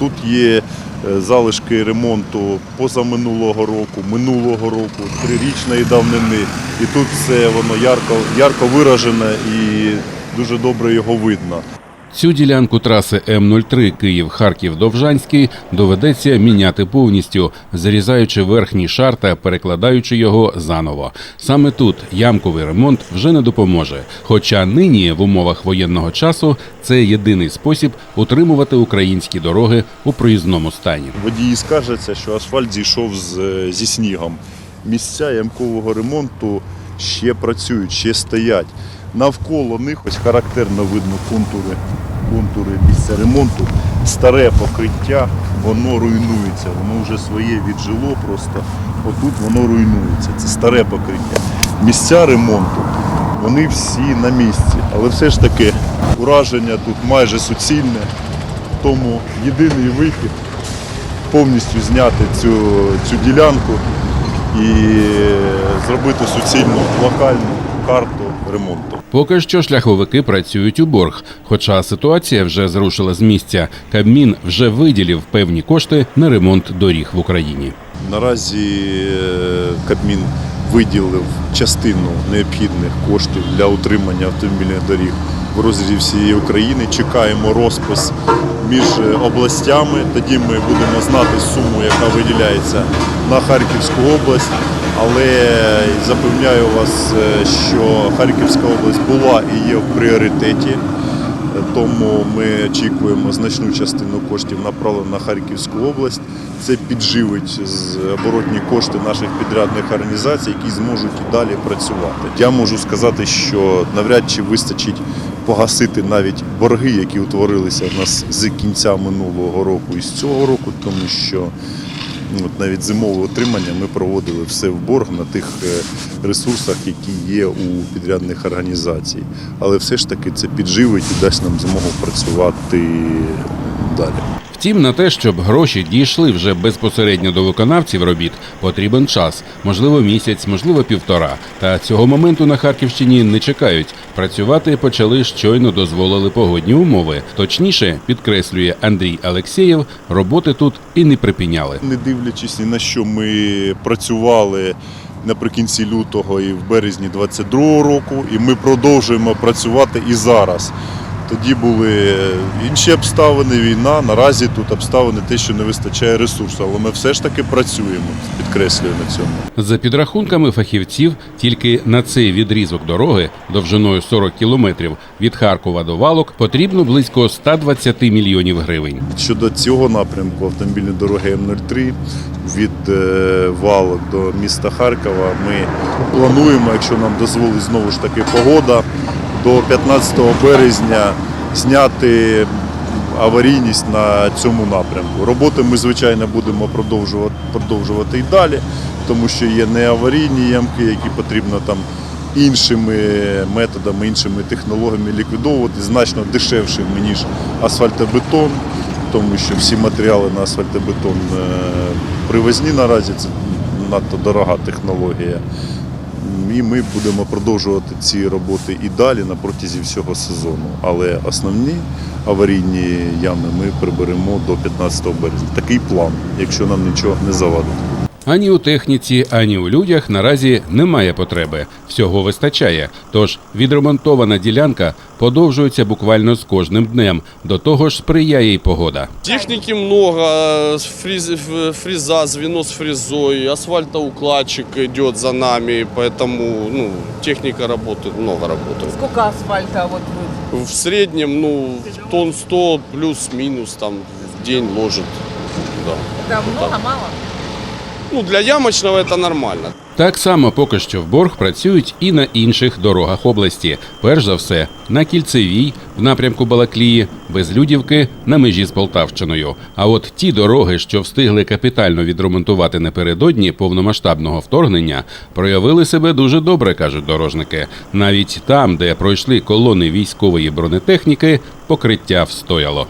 Тут є е, залишки ремонту позаминулого року, минулого року, трирічної давнини. І тут все воно ярко, ярко виражене і дуже добре його видно. Цю ділянку траси М03 Київ-Харків-Довжанський доведеться міняти повністю, зарізаючи верхній шар та перекладаючи його заново. Саме тут ямковий ремонт вже не допоможе. Хоча нині в умовах воєнного часу це єдиний спосіб утримувати українські дороги у проїзному стані. Водії скаржаться, що асфальт зійшов з, зі снігом. Місця ямкового ремонту ще працюють, ще стоять. Навколо них ось характерно видно контури, контури місця ремонту. Старе покриття, воно руйнується, воно вже своє віджило просто. Отут воно руйнується. Це старе покриття. Місця ремонту, вони всі на місці. Але все ж таки ураження тут майже суцільне. Тому єдиний вихід повністю зняти цю, цю ділянку і зробити суцільну локальну карту ремонту. Поки що шляховики працюють у борг. Хоча ситуація вже зрушила з місця. Кабмін вже виділив певні кошти на ремонт доріг в Україні. Наразі е, Кабмін виділив частину необхідних коштів для утримання автомобільних доріг в розрізі всієї України. Чекаємо розпис між областями. Тоді ми будемо знати суму, яка виділяється на Харківську область. Але запевняю вас, е, що Харківська область була і є в пріоритеті. Тому ми очікуємо значну частину коштів направлену на Харківську область. Це підживить оборотні кошти наших підрядних організацій, які зможуть і далі працювати. Я можу сказати, що навряд чи вистачить погасити навіть борги, які утворилися в нас з кінця минулого року і з цього року, тому що от навіть зимове отримання ми проводили все в борг на тих е, ресурсах, які є у підрядних організацій. Але все ж таки це підживить і дасть нам змогу працювати далі. Втім, на те, щоб гроші дійшли вже безпосередньо до виконавців робіт, потрібен час, можливо, місяць, можливо, півтора. Та цього моменту на Харківщині не чекають. Працювати почали щойно дозволили погодні умови. Точніше, підкреслює Андрій Алексєєв, роботи тут і не припиняли. Не дивлячись ні на що ми працювали наприкінці лютого і в березні 22-го року, і ми продовжуємо працювати і зараз. Тоді були інші обставини, війна. Наразі тут обставини те, що не вистачає ресурсу, але ми все ж таки працюємо, підкреслюю на цьому. За підрахунками фахівців, тільки на цей відрізок дороги довжиною 40 кілометрів від Харкова до Валок потрібно близько 120 мільйонів гривень. Щодо цього напрямку автомобільної дороги М03 від е, Валок до міста Харкова ми плануємо, якщо нам дозволить знову ж таки погода, до 15 березня зняти аварійність на цьому напрямку. Роботи ми, звичайно, будемо продовжувати, продовжувати і далі, тому що є неаварійні ямки, які потрібно там іншими методами, іншими технологіями ліквідовувати, значно дешевшими, ніж асфальтобетон, тому що всі матеріали на асфальтобетон е, привозні наразі, це надто дорога технологія. І ми будемо продовжувати ці роботи і далі на протязі всього сезону. Але основні аварійні ями ми приберемо до 15 березня. Такий план, якщо нам нічого не завадить Ані у техніці, ані у людях наразі немає потреби. Всього вистачає. Тож відремонтована ділянка подовжується буквально з кожним днем. До того ж сприяє й погода. Техники много, фриз, ф- фреза, звено с фрезой, асфальтоукладчик идет за нами, поэтому ну, техника работает, много работает. Сколько асфальта вот вы? В среднем ну, тонн 100 плюс-минус там в день ложит. Да. Это много, мало? Ну, для ямочного это нормально. Так само поки що в борг працюють і на інших дорогах області. Перш за все, на кільцевій в напрямку Балаклії, Безлюдівки на межі з Полтавщиною. А от ті дороги, що встигли капітально відремонтувати напередодні повномасштабного вторгнення, проявили себе дуже добре, кажуть дорожники. Навіть там, де пройшли колони військової бронетехніки, покриття встояло.